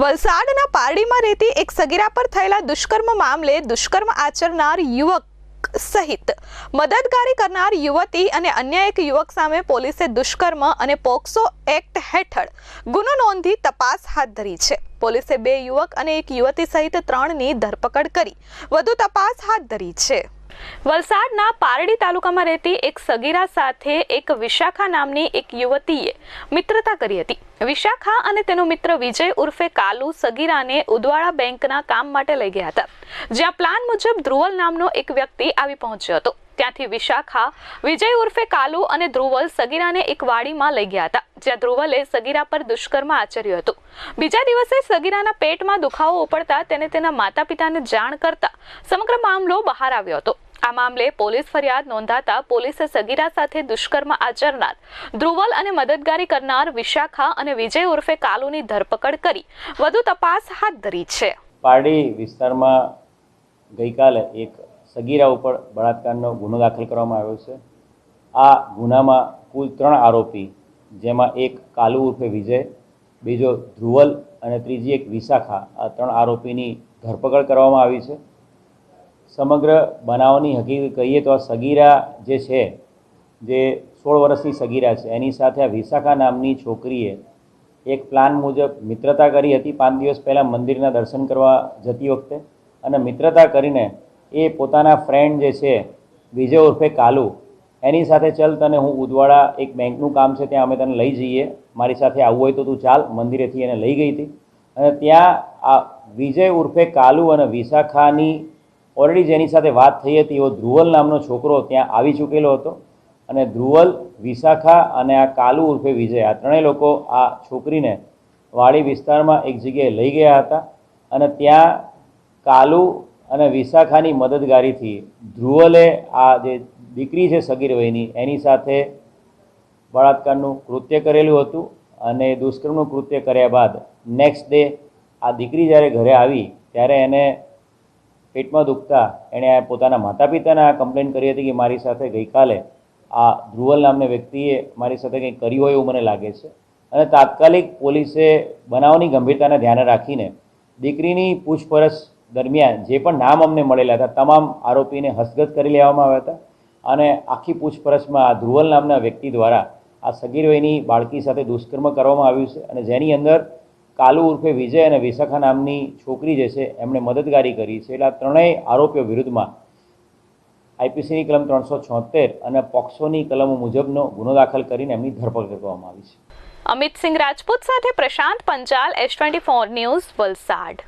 વલસાડના પારડીમાં રહેતી એક સગીરા પર થયેલા દુષ્કર્મ મામલે દુષ્કર્મ આચરનાર યુવક સહિત મદદગારી કરનાર યુવતી અને અન્ય એક યુવક સામે પોલીસે દુષ્કર્મ અને પોક્સો એક્ટ હેઠળ ગુનો નોંધી તપાસ હાથ ધરી છે. પોલીસે બે યુવક અને એક યુવતી સહિત ત્રણની ધરપકડ કરી વધુ તપાસ હાથ ધરી છે. વલસાડના પારડી તાલુકામાં રહેતી એક સગીરા સાથે એક વિશાખા નામની એક યુવતીએ મિત્રતા કરી હતી. વિશાખા અને તેનો મિત્ર વિજય ઉર્ફે કાલુ સગીરાને ઉદવાડા બેંકના કામ માટે લઈ ગયા હતા. જ્યાં પ્લાન મુજબ ધ્રુવલ નામનો એક વ્યક્તિ આવી પહોંચ્યો હતો. ત્યાંથી વિશાખા, વિજય ઉર્ફે કાલુ અને ધ્રુવલ સગીરાને એક વાડીમાં લઈ ગયા હતા, જ્યાં ધ્રુવલે સગીરા પર દુષ્કર્મ આચર્યું હતું. બીજા દિવસે સગીરાના પેટમાં દુખાવો ઉપડતા તેને તેના માતા પિતાને જાણ કરતા સમગ્ર મામલો બહાર આવ્યો હતો. આ મામલે પોલીસ ફરિયાદ નોંધાતા પોલીસે સગીરા સાથે દુષ્કર્મ આચરનાર, ધ્રુવલ અને મદદગારી કરનાર વિશાખા અને વિજય ઉર્ફે કાલુની ધરપકડ કરી. વધુ તપાસ હાથ ધરી છે. પારડી વિસ્તારમાં ગઈકાલે એક સગીરા ઉપર બળાત્કારનો ગુનો દાખલ કરવામાં આવ્યો છે. આ ગુનામાં કુલ ત્રણ આરોપી, જેમાં એક કાલુ ઉર્ફે વિજય, બીજો ધ્રુવલ અને ત્રીજી એક વિશાખા, આ ત્રણ આરોપીની ધરપકડ કરવામાં આવી છે. સમગ્ર બનાવની હકીકત કહીએ તો આ સગીરા જે છે, જે સોળ વર્ષની સગીરા છે, એની સાથે આ વિશાખા નામની છોકરીએ એક પ્લાન મુજબ મિત્રતા કરી હતી. પાંચ દિવસ પહેલાં મંદિરના દર્શન કરવા જતી વખતે અને મિત્રતા કરીને એ પોતાના ફ્રેન્ડ જે છે, વિજય ઉર્ફે કાલુ, એની સાથે ચલ તને હું ઉદવાડા એક બેંકનું કામ છે, ત્યાં અમે તને લઈ જઈએ. મારી સાથે આવવું હોય તો તું ચાલ, મંદિરેથી એને લઈ ગઈ હતી. અને ત્યાં આ વિજય ઉર્ફે કાલુ અને વિશાખાની ઓલરેડી જેની સાથે વાત થઈ હતી, એવો ધ્રુવલ નામનો છોકરો ત્યાં આવી ચૂકેલો હતો. અને ધ્રુવલ, વિશાખા અને આ કાલુ ઉર્ફે વિજય, આ ત્રણેય લોકો આ છોકરીને વાડી વિસ્તારમાં એક જગ્યાએ લઈ ગયા હતા. અને ત્યાં કાલુ અને વિશાખાની મદદગારીથી ધ્રુવલે આ જે દીકરી છે સગીર વયની, એની સાથે બળાત્કારનું કૃત્ય કરેલું હતું. અને દુષ્કર્મનું કૃત્ય કર્યા બાદ નેક્સ્ટ ડે આ દીકરી જ્યારે ઘરે આવી, ત્યારે એને પેટમાં દુખતા એણે પોતાના માતા પિતાને આ કમ્પ્લેન કરી હતી કે મારી સાથે ગઈકાલે આ ધ્રુવલ નામના વ્યક્તિએ મારી સાથે કંઈક કર્યું હોય એવું મને લાગે છે. અને તાત્કાલિક પોલીસે બનાવની ગંભીરતાને ધ્યાને રાખીને દીકરીની પૂછપરછ દરમિયાન જે પણ નામ અમને મળેલા હતા, તમામ આરોપીને હસ્તગત કરી લેવામાં આવ્યા હતા. અને આખી પૂછપરછમાં આ ધ્રુવલ નામના વ્યક્તિ દ્વારા આ સગીર વયની બાળકી સાથે દુષ્કર્મ કરવામાં આવ્યું છે અને જેની અંદર કાલુ ઉર્ફે વિજય અને વિશાખા નામની છોકરી જે છે, એમણે મદદગારી કરી છે. એટલે આ ત્રણેય આરોપીઓ વિરુદ્ધમાં આઈપીસીની કલમ ત્રણસો છોતેર અને પોક્સોની કલમો મુજબનો ગુનો દાખલ કરીને એમની ધરપકડ કરવામાં આવી છે. અમિત સિંહ રાજપૂત સાથે Prashant Panchal S twenty four news Valsad.